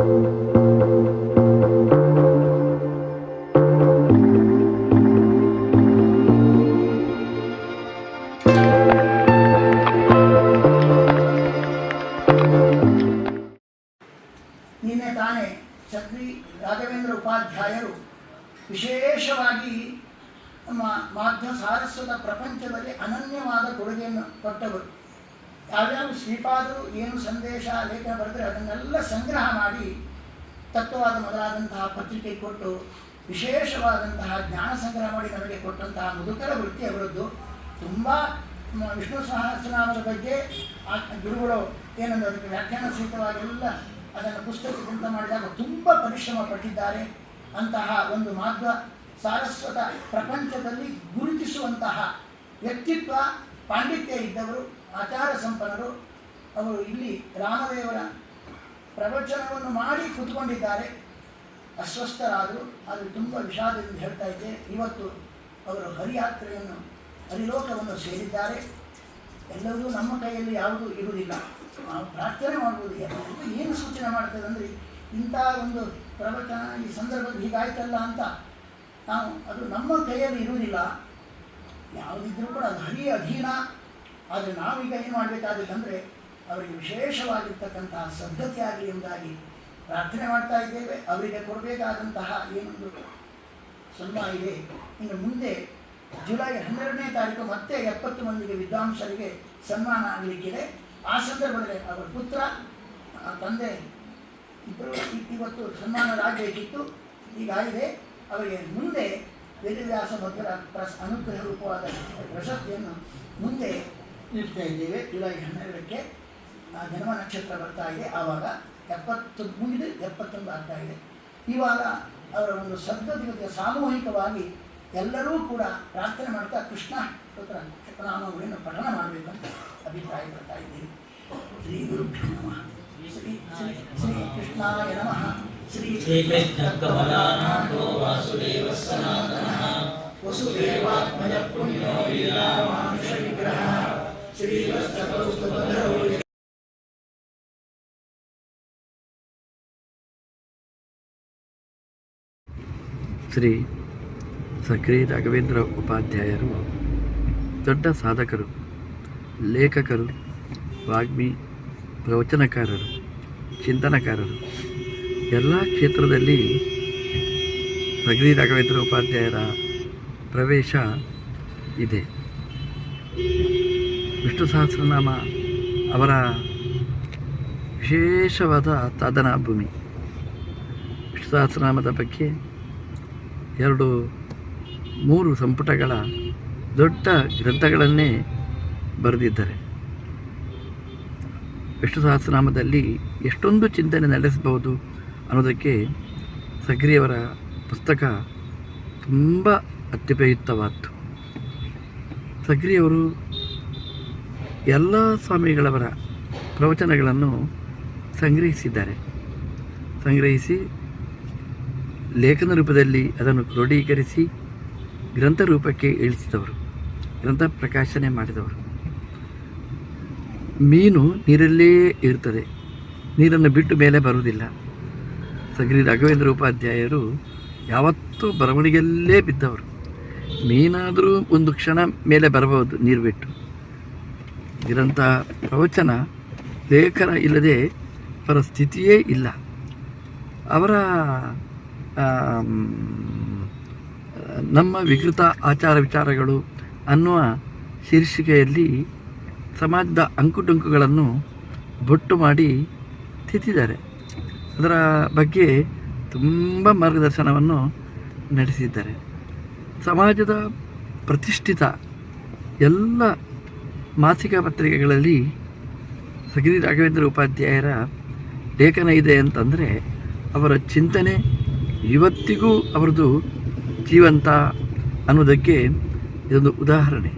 ನಿನ್ನೆ ತಾನೇ ಛತ್ರಿ ರಾಘವೇಂದ್ರ ಉಪಾಧ್ಯಾಯರು ವಿಶೇಷವಾಗಿ ನಮ್ಮ ಮಾಧ್ಯ ಸಾರಸ್ವತ ಪ್ರಪಂಚದಲ್ಲಿ ಅನನ್ಯವಾದ ಕೊಡುಗೆಯನ್ನು ಕೊಟ್ಟವರು. ಯಾವ್ಯಾವ ಶ್ರೀಪಾದರು ಏನು ಸಂದೇಶ, ಲೇಖನ ಬರೆದ್ರೆ ಅದನ್ನೆಲ್ಲ ಸಂಗ್ರಹ ಮಾಡಿ ತತ್ವವಾದ ಮೊದಲಾದಂತಹ ಪತ್ರಿಕೆ ಕೊಟ್ಟು ವಿಶೇಷವಾದಂತಹ ಜ್ಞಾನ ಸಂಗ್ರಹ ಮಾಡಿ ನಮಗೆ ಕೊಟ್ಟಂತಹ ಮುದುಕರ ವೃತ್ತಿ ಅವರದ್ದು. ತುಂಬ ವಿಷ್ಣು ಸಹಸ್ರನಾಮದ ಬಗ್ಗೆ ಆ ಗುರುಗಳು ಏನಂದ್ರೆ ಅದಕ್ಕೆ ವ್ಯಾಖ್ಯಾನ ಸಹಿತವಾಗೆಲ್ಲ ಅದನ್ನು ಪುಸ್ತಕದಿಂದ ಮಾಡಿದಾಗ ತುಂಬ ಪರಿಶ್ರಮ ಪಟ್ಟಿದ್ದಾರೆ. ಅಂತಹ ಒಂದು ಮಾಧ್ವ ಸಾರಸ್ವತ ಪ್ರಪಂಚದಲ್ಲಿ ಗುರುತಿಸುವಂತಹ ವ್ಯಕ್ತಿತ್ವ, ಪಾಂಡಿತ್ಯ ಇದ್ದವರು ಆಚಾರ ಸಂಪನ್ನರು ಅವರು ಇಲ್ಲಿ ರಾಮದೇವರ ಪ್ರವಚನವನ್ನು ಮಾಡಿ ಕೂತ್ಕೊಂಡಿದ್ದಾರೆ. ಅಸ್ವಸ್ಥರಾದರು, ಅದು ತುಂಬ ವಿಷಾದದಿಂದ ಹೇಳ್ತಾ ಇದ್ದೆ. ಇವತ್ತು ಅವರು ಹರಿಯಾತ್ರೆಯನ್ನು, ಹರಿಲೋಕವನ್ನು ಸೇರಿದ್ದಾರೆ. ಎಲ್ಲವೂ ನಮ್ಮ ಕೈಯಲ್ಲಿ ಯಾವುದೂ ಇರುವುದಿಲ್ಲ. ನಾವು ಪ್ರಾರ್ಥನೆ ಮಾಡ್ಬೋದು ಎಲ್ಲರಿಗೂ ಏನು ಸೂಚನೆ ಮಾಡ್ತದೆ ಅಂದರೆ, ಇಂಥ ಒಂದು ಪ್ರವಚನ ಈ ಸಂದರ್ಭದಲ್ಲಿ ಹೀಗಾಯ್ತಲ್ಲ ಅಂತ ನಾವು, ಅದು ನಮ್ಮ ಕೈಯಲ್ಲಿ ಇರುವುದಿಲ್ಲ. ಯಾವುದಿದ್ರೂ ಕೂಡ ಅದು ಹರಿಯ ಅಧೀನ. ಆದರೆ ನಾವೀಗ ಏನು ಮಾಡಬೇಕಾಗಿತ್ತಂದರೆ ಅವರಿಗೆ ವಿಶೇಷವಾಗಿರ್ತಕ್ಕಂತಹ ಸದ್ಧತೆ ಆಗಲಿ ಎಂಬುದಾಗಿ ಪ್ರಾರ್ಥನೆ ಮಾಡ್ತಾ ಇದ್ದೇವೆ. ಅವರಿಗೆ ಕೊಡಬೇಕಾದಂತಹ ಏನೊಂದು ಸನ್ಮಾನ ಇದೆ. ಇನ್ನು ಮುಂದೆ ಜುಲೈ ಹನ್ನೆರಡನೇ ತಾರೀಕು ಮತ್ತೆ ಎಪ್ಪತ್ತು ಮಂದಿಗೆ ವಿದ್ವಾಂಸರಿಗೆ ಸನ್ಮಾನ ಆಗಲಿಕ್ಕಿದೆ. ಆ ಸಂದರ್ಭದಲ್ಲಿ ಅವರ ಪುತ್ರ ತಂದೆ ಇಬ್ಬರು ಇವತ್ತು ಇವತ್ತು ಸನ್ಮಾನರಾಗಬೇಕಿತ್ತು ಈಗಾಗಿದೆ ಅವರಿಗೆ ಮುಂದೆ ವೇದವ್ಯಾಸ ಭದ್ರ ಪ್ರಸ್ ಅನುಗ್ರಹ ರೂಪವಾದ ಪ್ರಶಸ್ತಿಯನ್ನು ಮುಂದೆ ನಿಲ್ತಾ ಇದ್ದೇವೆ. ಜುಲೈ ಹನ್ನೆರಡಕ್ಕೆ ಜನ್ಮ ನಕ್ಷತ್ರ ಬರ್ತಾ ಇದೆ. ಆವಾಗ ಎಪ್ಪತ್ತು ಮುಗಿದು ಎಪ್ಪತ್ತೊಂದು ಆಗ್ತಾ ಇದೆ. ಇವಾಗ ಅವರ ಒಂದು ಸದ್ಗತಿಗತಿಯ ಸಾಮೂಹಿಕವಾಗಿ ಎಲ್ಲರೂ ಕೂಡ ಪ್ರಾರ್ಥನೆ ಮಾಡ್ತಾ ಕೃಷ್ಣ ನಾಮಗಳನ್ನು ಪಠನ ಮಾಡಬೇಕಂತ ಅಭಿಪ್ರಾಯ ಪಡ್ತಾ ಇದ್ದೀವಿ. ಶ್ರೀ ಗುರು ನಮಃ. ಶ್ರೀ ಶ್ರೀ ಶ್ರೀ ಕೃಷ್ಣಾಯ ನಮಃ. ಶ್ರೀ ಶ್ರೀಕೃಷ್ಣ ವಸುದೇವಾತ್ಮಜ ಪುಣ್ಯ ವಿಗ್ರಹ ಶ್ರೀವತ್ಸಕೌಸ್ತುಭಧರೋ ಶ್ರೀ ಸಕ್ರಿ ರಾಘವೇಂದ್ರ ಉಪಾಧ್ಯಾಯರು, ದೊಡ್ಡ ಸಾಧಕರು, ಲೇಖಕರು, ವಾಗ್ಮಿ ಪ್ರವಚನಕಾರರು, ಚಿಂತನಕಾರರು, ಎಲ್ಲ ಕ್ಷೇತ್ರದಲ್ಲಿ ಸಕ್ರಿ ರಾಘವೇಂದ್ರ ಉಪಾಧ್ಯಾಯರ ಪ್ರವೇಶ ಇದೆ. ವಿಷ್ಣು ಸಹಸ್ರನಾಮ ಅವರ ವಿಶೇಷವಾದ ಸಾಧನಾ ಭೂಮಿ ವಿಷ್ಣು ಸಹಸ್ರನಾಮದ ಬಗ್ಗೆ ಎರಡು, ಮೂರು ಸಂಪುಟಗಳ ದೊಡ್ಡ ಗ್ರಂಥಗಳನ್ನೇ ಬರೆದಿದ್ದಾರೆ. ವಿಷ್ಣು ಸಹಸ್ರನಾಮದಲ್ಲಿ ಎಷ್ಟೊಂದು ಚಿಂತನೆ ನಡೆಸಬಹುದು ಅನ್ನೋದಕ್ಕೆ ಸಕ್ರಿಯವರ ಪುಸ್ತಕ ತುಂಬ ಅತ್ಯುಪಯುಕ್ತವಾದ್ದು. ಸಕ್ರಿಯವರು ಎಲ್ಲ ಸ್ವಾಮಿಗಳವರ ಪ್ರವಚನಗಳನ್ನು ಸಂಗ್ರಹಿಸಿದ್ದಾರೆ. ಸಂಗ್ರಹಿಸಿ ಲೇಖನ ರೂಪದಲ್ಲಿ ಅದನ್ನು ಕ್ರೋಢೀಕರಿಸಿ ಗ್ರಂಥ ರೂಪಕ್ಕೆ ಇಳಿಸಿದವರು, ಗ್ರಂಥ ಪ್ರಕಾಶನೆ ಮಾಡಿದವರು. ಮೀನು ನೀರಲ್ಲೇ ಇರ್ತದೆ ನೀರನ್ನು ಬಿಟ್ಟು ಮೇಲೆ ಬರುವುದಿಲ್ಲ. ಸಗ್ರಿ ರಾಘವೇಂದ್ರ ಉಪಾಧ್ಯಾಯರು ಯಾವತ್ತೂ ಬರವಣಿಗೆಯಲ್ಲೇ ಬಿದ್ದವರು. ಮೀನಾದರೂ ಒಂದು ಕ್ಷಣ ಮೇಲೆ ಬರಬಹುದು ನೀರು ಬಿಟ್ಟು. ಗ್ರಂಥ ಪ್ರವಚನ ಲೇಖನ ಇಲ್ಲದೆ ಅವರ ಸ್ಥಿತಿಯೇ ಇಲ್ಲ. ಅವರ ನಮ್ಮ ವಿಕೃತ ಆಚಾರ ವಿಚಾರಗಳು ಅನ್ನುವ ಶೀರ್ಷಿಕೆಯಲ್ಲಿ ಸಮಾಜದ ಅಂಕುಡೊಂಕುಗಳನ್ನು ಬೊಟ್ಟು ಮಾಡಿ ತಿತ್ತಿದ್ದಾರೆ ಅದರ ಬಗ್ಗೆ ತುಂಬ ಮಾರ್ಗದರ್ಶನವನ್ನು ನಡೆಸಿದ್ದಾರೆ. ಸಮಾಜದ ಪ್ರತಿಷ್ಠಿತ ಎಲ್ಲ ಮಾಸಿಕ ಪತ್ರಿಕೆಗಳಲ್ಲಿ ಸಗಿರಿ ರಾಘವೇಂದ್ರ ಉಪಾಧ್ಯಾಯರ ಲೇಖನ ಇದೆ ಅಂತಂದರೆ, ಅವರ ಚಿಂತನೆ ಇವತ್ತಿಗೂ ಅವರದು ಜೀವಂತ ಅನ್ನೋದಕ್ಕೆ ಇದೊಂದು ಉದಾಹರಣೆ.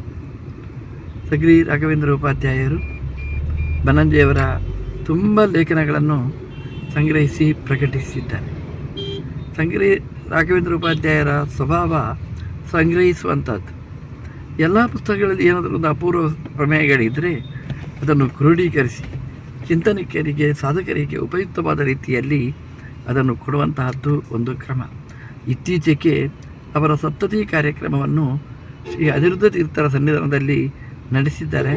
ಸಗ್ರಿ ರಾಘವೇಂದ್ರ ಉಪಾಧ್ಯಾಯರು ಬನಂಜೆಯವರ ತುಂಬ ಲೇಖನಗಳನ್ನು ಸಂಗ್ರಹಿಸಿ ಪ್ರಕಟಿಸಿದ್ದಾರೆ. ಸಂಗ್ರಹಿ ರಾಘವೇಂದ್ರ ಉಪಾಧ್ಯಾಯರ ಸ್ವಭಾವ ಸಂಗ್ರಹಿಸುವಂಥದ್ದು. ಎಲ್ಲ ಪುಸ್ತಕಗಳಲ್ಲಿ ಏನಾದರೂ ಒಂದು ಅಪೂರ್ವ ಪ್ರಮೇಯಗಳಿದ್ದರೆ ಅದನ್ನು ಕ್ರೋಢೀಕರಿಸಿ ಚಿಂತನಿಕರಿಗೆ ಸಾಧಕರಿಗೆ ಉಪಯುಕ್ತವಾದ ರೀತಿಯಲ್ಲಿ ಅದನ್ನು ಕೊಡುವಂತಹದ್ದು ಒಂದು ಕ್ರಮ. ಇತ್ತೀಚೆಗೆ ಅವರ ಸಪ್ತತಿ ಕಾರ್ಯಕ್ರಮವನ್ನು ಶ್ರೀ ಅನಿರುದ್ಧ ತೀರ್ಥರ ಸನ್ನಿಧಾನದಲ್ಲಿ ನಡೆಸಿದ್ದಾರೆ.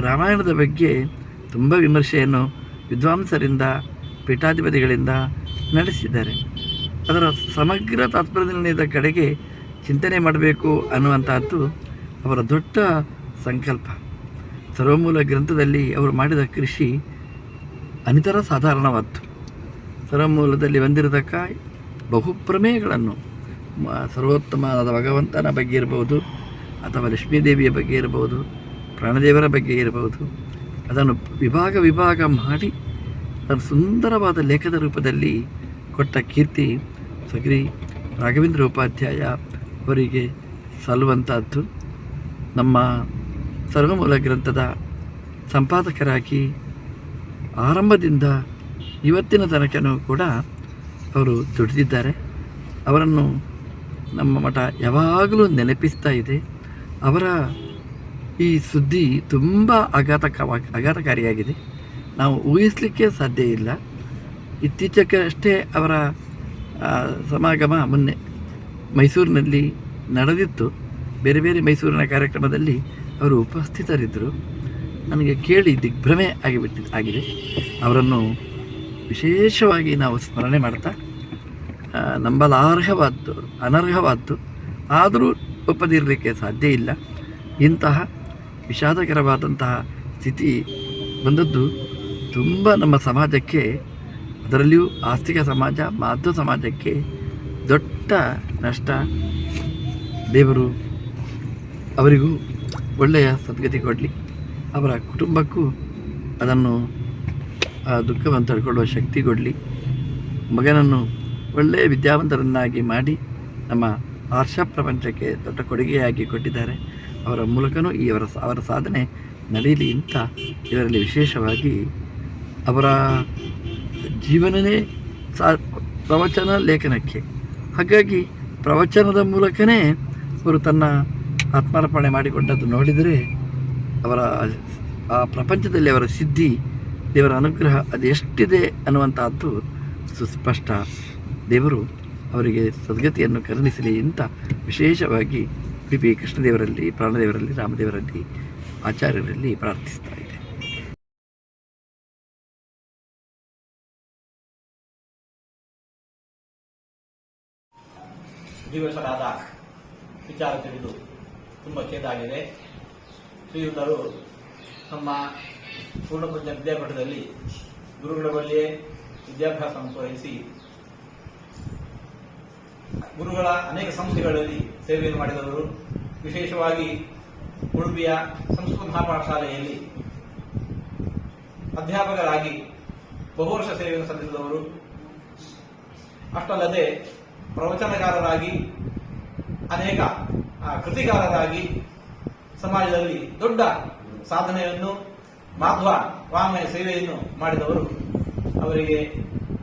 ರಾಮಾಯಣದ ಬಗ್ಗೆ ತುಂಬ ವಿಮರ್ಶೆಯನ್ನು ವಿದ್ವಾಂಸರಿಂದ, ಪೀಠಾಧಿಪತಿಗಳಿಂದ ನಡೆಸಿದ್ದಾರೆ. ಅದರ ಸಮಗ್ರ ತಾತ್ಪರ್ಯದ ಕಡೆಗೆ ಚಿಂತನೆ ಮಾಡಬೇಕು ಅನ್ನುವಂತಹದ್ದು ಅವರ ದೊಡ್ಡ ಸಂಕಲ್ಪ. ಸರ್ವಮೂಲ ಗ್ರಂಥದಲ್ಲಿ ಅವರು ಮಾಡಿದ ಕೃಷಿ ಅನಿತರ ಸಾಧಾರಣವಾದ್ದು. ಸರ್ವಮೂಲದಲ್ಲಿ ಬಂದಿರತಕ್ಕ ಬಹುಪ್ರಮೇಯಗಳನ್ನು, ಮ- ಸರ್ವೋತ್ತಮವಾದ ಭಗವಂತನ ಬಗ್ಗೆ ಇರಬಹುದು, ಅಥವಾ ಲಕ್ಷ್ಮೀದೇವಿಯ ಬಗ್ಗೆ ಇರಬಹುದು, ಪ್ರಾಣದೇವರ ಬಗ್ಗೆ ಇರಬಹುದು, ಅದನ್ನು ವಿಭಾಗ ವಿಭಾಗ ಮಾಡಿ ಅದನ್ನು ಸುಂದರವಾದ ಲೇಖದ ರೂಪದಲ್ಲಿ ಕೊಟ್ಟ ಕೀರ್ತಿ ಸಗ್ರಿ ರಾಘವೇಂದ್ರ ಉಪಾಧ್ಯಾಯ ಅವರಿಗೆ ಸಲ್ಲುವಂಥದ್ದು ನಮ್ಮ ಸರ್ವಮೂಲ ಗ್ರಂಥದ ಸಂಪಾದಕರಾಗಿ ಆರಂಭದಿಂದ ಇವತ್ತಿನ ತನಕನೂ ಕೂಡ ಅವರು ದುಡಿದಿದ್ದಾರೆ. ಅವರನ್ನು ನಮ್ಮ ಮಠ ಯಾವಾಗಲೂ ನೆನಪಿಸ್ತಾ ಇದೆ. ಅವರ ಈ ಸುದ್ದಿ ತುಂಬ ಆಘಾತಕವಾಗಿ, ಆಘಾತಕಾರಿಯಾಗಿದೆ. ನಾವು ಊಹಿಸಲಿಕ್ಕೆ ಸಾಧ್ಯ ಇಲ್ಲ. ಇತ್ತೀಚೆಗಷ್ಟೇ ಅವರ ಸಮಾಗಮ ಮೊನ್ನೆ ಮೈಸೂರಿನಲ್ಲಿ ನಡೆದಿತ್ತು. ಬೇರೆ ಬೇರೆ ಮೈಸೂರಿನ ಕಾರ್ಯಕ್ರಮದಲ್ಲಿ ಅವರು ಉಪಸ್ಥಿತರಿದ್ದರು. ನನಗೆ ಕೇಳಿ ದಿಗ್ಭ್ರಮೆ ಆಗಿಬಿಟ್ಟಿ ಆಗಿದೆ. ಅವರನ್ನು ವಿಶೇಷವಾಗಿ ನಾವು ಸ್ಮರಣೆ ಮಾಡ್ತಾ ನಂಬಲಾರ್ಹವಾದ್ದು, ಅನರ್ಹವಾದ್ದು, ಆದರೂ ಒಪ್ಪದಿರಲಿಕ್ಕೆ ಸಾಧ್ಯ ಇಲ್ಲ. ಇಂತಹ ವಿಷಾದಕರವಾದಂತಹ ಸ್ಥಿತಿ ಬಂದದ್ದು ತುಂಬ ನಮ್ಮ ಸಮಾಜಕ್ಕೆ, ಅದರಲ್ಲಿಯೂ ಆಸ್ತಿಕ ಸಮಾಜ ಮಾಧ್ಯ ಸಮಾಜಕ್ಕೆ ದೊಡ್ಡ ನಷ್ಟ. ದೇವರು ಅವರಿಗೂ ಒಳ್ಳೆಯ ಸದ್ಗತಿ ಕೊಡಲಿ. ಅವರ ಕುಟುಂಬಕ್ಕೂ ಅದನ್ನು, ಆ ದುಃಖವನ್ನು ತಡ್ಕೊಳ್ಳುವ ಶಕ್ತಿ ಕೊಡಲಿ. ಮಗನನ್ನು ಒಳ್ಳೆಯ ವಿದ್ಯಾವಂತರನ್ನಾಗಿ ಮಾಡಿ ನಮ್ಮ ಆರ್ಷ ಪ್ರಪಂಚಕ್ಕೆ ದೊಡ್ಡ ಕೊಡುಗೆಯಾಗಿ ಕೊಟ್ಟಿದ್ದಾರೆ. ಅವರ ಮೂಲಕನೂ ಈ ಅವರ ಅವರ ಸಾಧನೆ ನಡೆಯಲಿ ಅಂತ ಇದರಲ್ಲಿ ವಿಶೇಷವಾಗಿ ಅವರ ಜೀವನವೇ ಸಾ ಪ್ರವಚನ ಲೇಖನಕ್ಕೆ. ಹಾಗಾಗಿ ಪ್ರವಚನದ ಮೂಲಕನೇ ಅವರು ತನ್ನ ಆತ್ಮಾರ್ಪಣೆ ಮಾಡಿಕೊಂಡದ್ದು ನೋಡಿದರೆ ಅವರ ಆ ಪ್ರಪಂಚದಲ್ಲಿ ಅವರ ಸಿದ್ಧಿ, ದೇವರ ಅನುಗ್ರಹ ಅದು ಎಷ್ಟಿದೆ ಅನ್ನುವಂತಹದ್ದು ಸುಸ್ಪಷ್ಟ. ದೇವರು ಅವರಿಗೆ ಸದ್ಗತಿಯನ್ನು ಕರುಣಿಸಲಿ ಅಂತ ವಿಶೇಷವಾಗಿ ಪಿ ಪಿ ಕೃಷ್ಣದೇವರಲ್ಲಿ, ಪ್ರಾಣದೇವರಲ್ಲಿ, ರಾಮದೇವರಲ್ಲಿ, ಆಚಾರ್ಯರಲ್ಲಿ ಪ್ರಾರ್ಥಿಸ್ತಾ ಇದೆ. ವಿಚಾರ ತಿಳಿದು ತುಂಬ ಖೇದಾಗಿದೆ ಶ್ರೀಯುತರು ನಮ್ಮ ಪೂರ್ಣಪುಂಜ ವಿದ್ಯಾಪೀಠದಲ್ಲಿ ಗುರುಗಳ ಬಳಿಯೇ ವಿದ್ಯಾಭ್ಯಾಸ ಪೂರೈಸಿ ಗುರುಗಳ ಅನೇಕ ಸಂಸ್ಥೆಗಳಲ್ಲಿ ಸೇವೆಯನ್ನು ಮಾಡಿದವರು. ವಿಶೇಷವಾಗಿ ಉಡುಪಿಯ ಸಂಸ್ಕೃತ ಮಹಾಪಾಠಶಾಲೆಯಲ್ಲಿ ಅಧ್ಯಾಪಕರಾಗಿ ಬಹು ವರ್ಷ ಸೇವೆಯನ್ನು ಸಲ್ಲಿಸಿದವರು. ಅಷ್ಟಲ್ಲದೆ ಪ್ರವಚನಕಾರರಾಗಿ ಅನೇಕ ಆ, ಕೃತಿಕಾರರಾಗಿ ಸಮಾಜದಲ್ಲಿ ದೊಡ್ಡ ಸಾಧನೆಯನ್ನು ಮಾಧ್ವ ವಾಮಯ ಸೇವೆಯನ್ನು ಮಾಡಿದವರು ಅವರಿಗೆ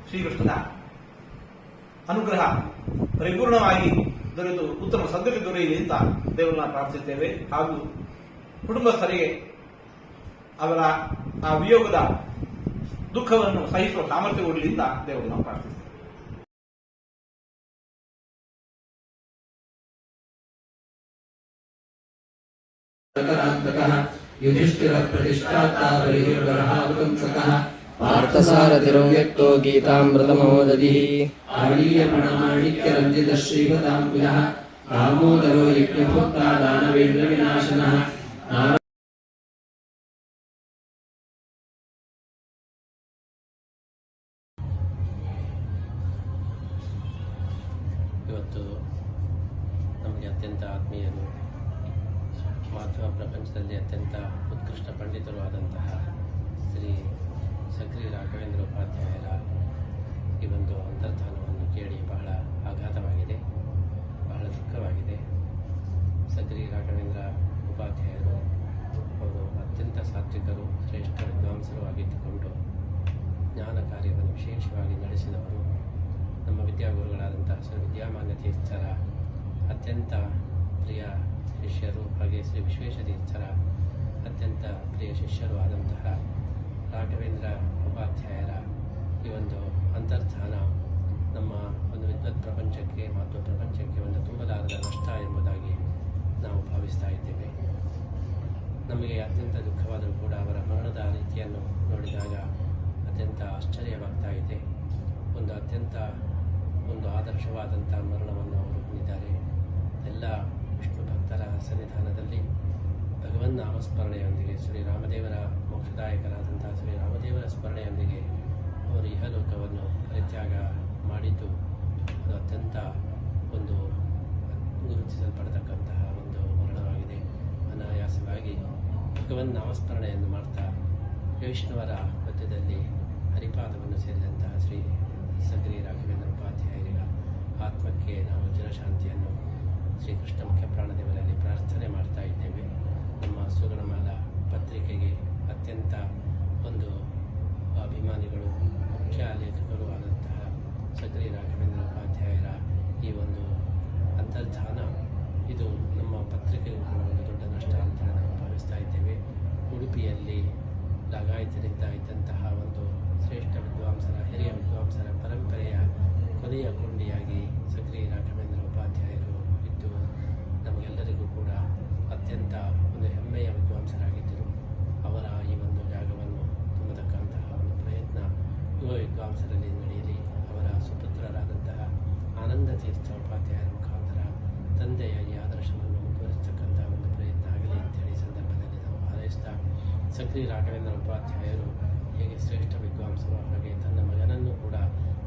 ಶ್ರೀಕೃಷ್ಣನ ಅನುಗ್ರಹ ಪರಿಪೂರ್ಣವಾಗಿ ದೊರೆತು ಉತ್ತಮ ಸದ್ಗತಿ ದೊರೆಯಲಿ ಅಂತ ದೇವರನ್ನ ಪ್ರಾರ್ಥಿಸುತ್ತೇವೆ. ಹಾಗೂ ಕುಟುಂಬಸ್ಥರಿಗೆ ಅವರ ಆ ವಿಯೋಗದ ದುಃಖವನ್ನು ಸಹಿಸುವ ಸಾಮರ್ಥ್ಯ ಕೊಡಲಿ ಅಂತ ದೇವರನ್ನ ಪ್ರಾರ್ಥಿಸುತ್ತೇವೆ. ತಕಹ ಯುದಿಷ್ಠಿರ ಪ್ರಷ್ಠಾತ ಬರಿಹ ಗ್ರಹವಂತಃ ತಕಹ 파ರ್ತಸಾರದಿರೋಕ್ತೋ ಗೀತಾಮೃತಮಹೋದದಿ ಆನೀಯ ಪಣಮಾಳಿಕ ರಂಜಿದ ಶ್ರೀವದಾಂ ಕುಹ ಆಮೋದರೋ ಇಕ್ಪುತ್ತಾ ವಿನಾಶನಃ ಪ್ರಪಂಚದಲ್ಲಿ ಅತ್ಯಂತ ಉತ್ಕೃಷ್ಟ ಪಂಡಿತರು ಆದಂತಹ ಶ್ರೀ ಸಕ್ರಿ ರಾಘವೇಂದ್ರ ಉಪಾಧ್ಯಾಯರ ಈ ಒಂದು ಅಂತರ್ಧಾನವನ್ನು ಕೇಳಿ ಬಹಳ ಆಘಾತವಾಗಿದೆ, ಬಹಳ ದುಃಖವಾಗಿದೆ. ಸಕ್ರಿ ರಾಘವೇಂದ್ರ ಉಪಾಧ್ಯಾಯರು ಅವರು ಅತ್ಯಂತ ಸಾತ್ವಿಕರು, ಶ್ರೇಷ್ಠ ವಿದ್ವಾಂಸರು ಆಗಿದ್ದುಕೊಂಡು ಜ್ಞಾನ ಕಾರ್ಯವನ್ನು ವಿಶೇಷವಾಗಿ ನಡೆಸಿದವರು. ನಮ್ಮ ವಿದ್ಯಾಗುರುಗಳಾದಂತಹ ಶ್ರೀ ವಿದ್ಯಾಮಾನ್ಯ ತೀರ್ಥರ ಅತ್ಯಂತ ಪ್ರಿಯ ಶಿಷ್ಯರು ಹಾಗೆ ಶ್ರೀ ವಿಶ್ವೇಶ ತೀರ್ಥರ ಅತ್ಯಂತ ಪ್ರಿಯ ಶಿಷ್ಯರು ಆದಂತಹ ರಾಘವೇಂದ್ರ ಉಪಾಧ್ಯಾಯರ ಈ ಒಂದು ಅಂತರ್ಧಾನ ನಮ್ಮ ಒಂದು ವಿದ್ವತ್ ಪ್ರಪಂಚಕ್ಕೆ ಮತ್ತು ಪ್ರಪಂಚಕ್ಕೆ ಒಂದು ತುಂಬಲಾರದ ನಷ್ಟ ಎಂಬುದಾಗಿ ನಾವು ಭಾವಿಸ್ತಾ ಇದ್ದೇವೆ. ನಮಗೆ ಅತ್ಯಂತ ದುಃಖವಾದರೂ ಕೂಡ ಅವರ ಮರಣದ ರೀತಿಯನ್ನು ನೋಡಿದಾಗ ಅತ್ಯಂತ ಆಶ್ಚರ್ಯವಾಗ್ತಾ ಇದೆ. ಒಂದು ಅತ್ಯಂತ ಒಂದು ಆದರ್ಶವಾದಂಥ ಮರಣವನ್ನು ಅವರು ಹೊಂದಿದ್ದಾರೆ. ಎಲ್ಲ ಸನ್ನಿಧಾನದಲ್ಲಿ ಭಗವನ್ ನಾಮಸ್ಮರಣೆಯೊಂದಿಗೆ ಶ್ರೀರಾಮದೇವರ ಶ್ರೀ ಶ್ರೀರಾಮದೇವರ ಸ್ಮರಣೆಯೊಂದಿಗೆ ಅವರು ಇಹಲೋಕವನ್ನು ಪರಿತ್ಯಾಗ ಮಾಡಿದ್ದು, ಅದು ಅತ್ಯಂತ ಒಂದು ಗುರುತಿಸಲ್ಪಡತಕ್ಕಂತಹ ಒಂದು ವರ್ಣವಾಗಿದೆ ಅನಾಯಾಸವಾಗಿ ಭಗವನ್ ನಾಮಸ್ಮರಣೆಯನ್ನು ಮಾಡ್ತಾ ವೈಷ್ಣವರ ಮಧ್ಯದಲ್ಲಿ ಹರಿಪಾದವನ್ನು ಸೇರಿದಂತಹ ಶ್ರೀ ಸಗರಿ ರಾಘವೇಂದ್ರ ಉಪಾಧ್ಯಾಯರಿಗ ಆತ್ಮಕ್ಕೆ ನಾವು ಚಿರಶಾಂತಿಯನ್ನು ಶ್ರೀಕೃಷ್ಣ ಮುಖ್ಯ ಪ್ರಾಣದೇವರಲ್ಲಿ ಪ್ರಾರ್ಥನೆ ಮಾಡ್ತಾ ಇದ್ದೇವೆ. ನಮ್ಮ ಸುಗಣಮಾಲ ಪತ್ರಿಕೆಗೆ ಅತ್ಯಂತ ಒಂದು ಅಭಿಮಾನಿಗಳು, ಮುಖ್ಯ ಲೇಖಕರು ಆದಂತಹ ಸಕ್ರಿ ರಾಘವೇಂದ್ರ ಉಪಾಧ್ಯಾಯರ ಈ ಒಂದು ಅಂತರ್ಧಾನ. ಇದು ನಮ್ಮ ಪತ್ರಿಕೆಗೂ ಕೂಡ ಒಂದು ದೊಡ್ಡ ನಷ್ಟ ಅಂತ ನಾವು ಭಾವಿಸ್ತಾ ಇದ್ದೇವೆ. ಉಡುಪಿಯಲ್ಲಿ ಲಗಾಯತಿನಿಂದ ಇದ್ದಂತಹ ಒಂದು ಶ್ರೇಷ್ಠ ವಿದ್ವಾಂಸರ, ಹಿರಿಯ ವಿದ್ವಾಂಸರ ಪರಂಪರೆಯ ಕೊನೆಯ ಕೊಂಡಿಯಾಗಿ ಸಕ್ರಿ ರಾಘವೇಂದ್ರ ನಮಗೆಲ್ಲರಿಗೂ ಕೂಡ ಅತ್ಯಂತ ಒಂದು ಹೆಮ್ಮೆಯ ವಿದ್ವಾಂಸರಾಗಿದ್ದರು. ಅವರ ಈ ಒಂದು ಜಾಗವನ್ನು ತುಂಬತಕ್ಕಂತಹ ಒಂದು ಪ್ರಯತ್ನ ಯುವ ವಿದ್ವಾಂಸರಲ್ಲಿ ನಡೆಯಲಿ. ಅವರ ಸುಪುತ್ರರಾದಂತಹ ಆನಂದ ತೀರ್ಥ ಉಪಾಧ್ಯಾಯರ ಮುಖಾಂತರ ತಂದೆಯ ಈ ಆದರ್ಶವನ್ನು ಮುಂದುವರಿಸತಕ್ಕಂತಹ ಒಂದು ಪ್ರಯತ್ನ ಆಗಲಿ ಅಂತೇಳಿ ಸಂದರ್ಭದಲ್ಲಿ ನಾವು ಹಾರೈಸ್ತಾ, ಸಕ್ರಿ ರಾಘವೇಂದ್ರ ಉಪಾಧ್ಯಾಯರು ಹೇಗೆ ಶ್ರೇಷ್ಠ ವಿದ್ವಾಂಸರು ಹಾಗೆ ತನ್ನ ಮಗನನ್ನು ಕೂಡ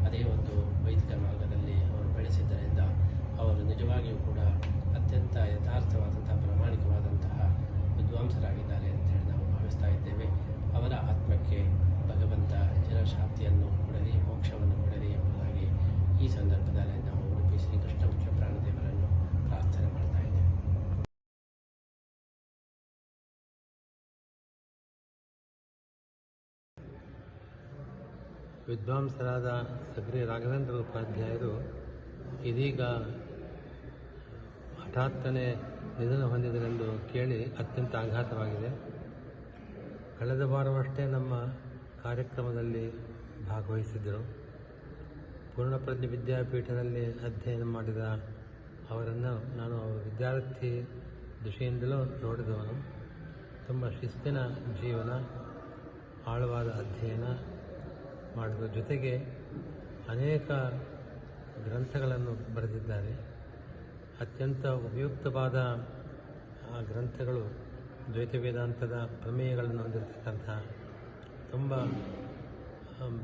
ಅದೇ ಒಂದು ವೈದಿಕ ಮಾರ್ಗದಲ್ಲಿ ಅವರು ಬೆಳೆಸಿದ್ದರಿಂದ ಅವರು ನಿಜವಾಗಿಯೂ ಕೂಡ ಅತ್ಯಂತ ಯಥಾರ್ಥವಾದಂತಹ, ಪ್ರಾಮಾಣಿಕವಾದಂತಹ ವಿದ್ವಾಂಸರಾಗಿದ್ದಾರೆ ಅಂತ ಹೇಳಿ ನಾವು ಭಾವಿಸ್ತಾ ಇದ್ದೇವೆ. ಅವರ ಆತ್ಮಕ್ಕೆ ಭಗವಂತ ಜನಶಾಂತಿಯನ್ನು ಕೊಡಲಿ, ಮೋಕ್ಷವನ್ನು ಕೊಡಲಿ ಎಂಬುದಾಗಿ ಈ ಸಂದರ್ಭದಲ್ಲಿ ನಾವು ಉಡುಪಿ ಶ್ರೀಕೃಷ್ಣ ಮುಖ್ಯ ಪ್ರಾಣದೇವರನ್ನು ಪ್ರಾರ್ಥನೆ ಮಾಡ್ತಾ ವಿದ್ವಾಂಸರಾದ ಸಗ್ರಿ ರಾಘವೇಂದ್ರ ಉಪಾಧ್ಯಾಯರು ಇದೀಗ ಹಠಾತ್ತನೆ ನಿಧನ ಹೊಂದಿದರೆಂದು ಕೇಳಿ ಅತ್ಯಂತ ಆಘಾತವಾಗಿದೆ. ಕಳೆದ ವಾರವಷ್ಟೇ ನಮ್ಮ ಕಾರ್ಯಕ್ರಮದಲ್ಲಿ ಭಾಗವಹಿಸಿದ್ದರು. ಪೂರ್ಣಪ್ರಜ್ಞೆ ವಿದ್ಯಾಪೀಠದಲ್ಲಿ ಅಧ್ಯಯನ ಮಾಡಿದ ಅವರನ್ನು ನಾನು ವಿದ್ಯಾರ್ಥಿ ದೃಷ್ಟಿಯಿಂದಲೂ ನೋಡಿದವನು. ತುಂಬ ಶಿಸ್ತಿನ ಜೀವನ, ಆಳವಾದ ಅಧ್ಯಯನ ಮಾಡಿದ ಜೊತೆಗೆ ಅನೇಕ ಗ್ರಂಥಗಳನ್ನು ಬರೆದಿದ್ದಾರೆ. ಅತ್ಯಂತ ಉಪಯುಕ್ತವಾದ, ಆ, ಗ್ರಂಥಗಳು ದ್ವೈತ ವೇದಾಂತದ ಪ್ರಮೇಯಗಳನ್ನು ಹೊಂದಿರತಕ್ಕಂತಹ ತುಂಬ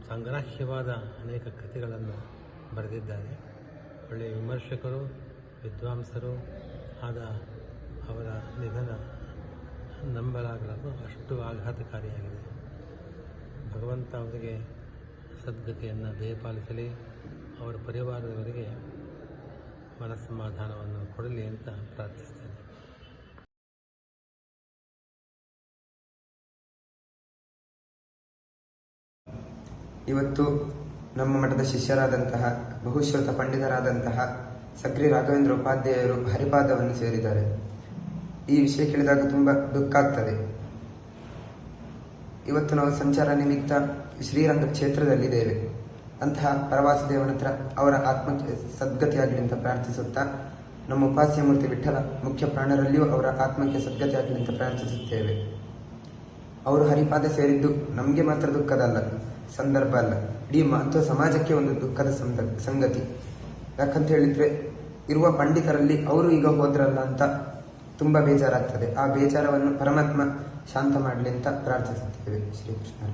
ಸಂಗ್ರಾಹ್ಯವಾದ ಅನೇಕ ಕೃತಿಗಳನ್ನು ಬರೆದಿದ್ದಾರೆ. ಒಳ್ಳೆಯ ವಿಮರ್ಶಕರು, ವಿದ್ವಾಂಸರು ಆದ ಅವರ ನಿಧನ ನಂಬಲಾಗಲು ಅಷ್ಟು ಆಘಾತಕಾರಿಯಾಗಿದೆ. ಭಗವಂತ ಅವರಿಗೆ ಸದ್ಗತಿಯನ್ನು ದಯಪಾಲಿಸಲಿ. ಅವರ ಪರಿವಾರದವರಿಗೆ ಮನಸ್ಸಮಾಧಾನವನ್ನು ಕೊಡಲಿ ಅಂತ ಪ್ರಾರ್ಥಿಸ್ತೇನೆ. ಇವತ್ತು ನಮ್ಮ ಮಠದ ಶಿಷ್ಯರಾದಂತಹ ಬಹುಶ್ರುತ ಪಂಡಿತರಾದಂತಹ ಸಕ್ರಿ ರಾಘವೇಂದ್ರ ಉಪಾಧ್ಯಾಯರು ಹರಿಪಾದವನ್ನು ಸೇರಿದ್ದಾರೆ. ಈ ವಿಷಯ ಕೇಳಿದಾಗ ತುಂಬ ದುಃಖ ಆಗ್ತದೆ. ಇವತ್ತು ನಾವು ಸಂಚಾರ ನಿಮಿತ್ತ ಶ್ರೀರಂಗ ಕ್ಷೇತ್ರದಲ್ಲಿದ್ದೇವೆ. ಅಂತಹ ಪ್ರವಾಸಿ ದೇವನ ಹತ್ರ ಅವರ ಆತ್ಮಕ್ಕೆ ಸದ್ಗತಿಯಾಗಲಿ ಅಂತ ಪ್ರಾರ್ಥಿಸುತ್ತಾ, ನಮ್ಮ ಉಪಾಸ್ಯ ಮೂರ್ತಿ ವಿಠಲ ಮುಖ್ಯ ಪ್ರಾಣರಲ್ಲಿಯೂ ಅವರ ಆತ್ಮಕ್ಕೆ ಸದ್ಗತಿಯಾಗಲಿ ಅಂತ ಪ್ರಾರ್ಥಿಸುತ್ತೇವೆ. ಅವರು ಹರಿಪಾದ ಸೇರಿದ್ದು ನಮಗೆ ಮಾತ್ರ ದುಃಖದಲ್ಲ ಸಂದರ್ಭ ಅಲ್ಲ. ಇಡೀ ಮಾತು ಸಮಾಜಕ್ಕೆ ಒಂದು ದುಃಖದ ಸಂಗತಿ. ಯಾಕಂತ ಹೇಳಿದ್ರೆ, ಇರುವ ಪಂಡಿತರಲ್ಲಿ ಅವರು ಈಗ ಹೋದ್ರಲ್ಲ ಅಂತ ತುಂಬ ಬೇಜಾರಾಗ್ತದೆ. ಆ ಬೇಜಾರವನ್ನು ಪರಮಾತ್ಮ ಶಾಂತ ಮಾಡಲಿ ಅಂತ ಪ್ರಾರ್ಥಿಸುತ್ತೇವೆ ಶ್ರೀಕೃಷ್ಣ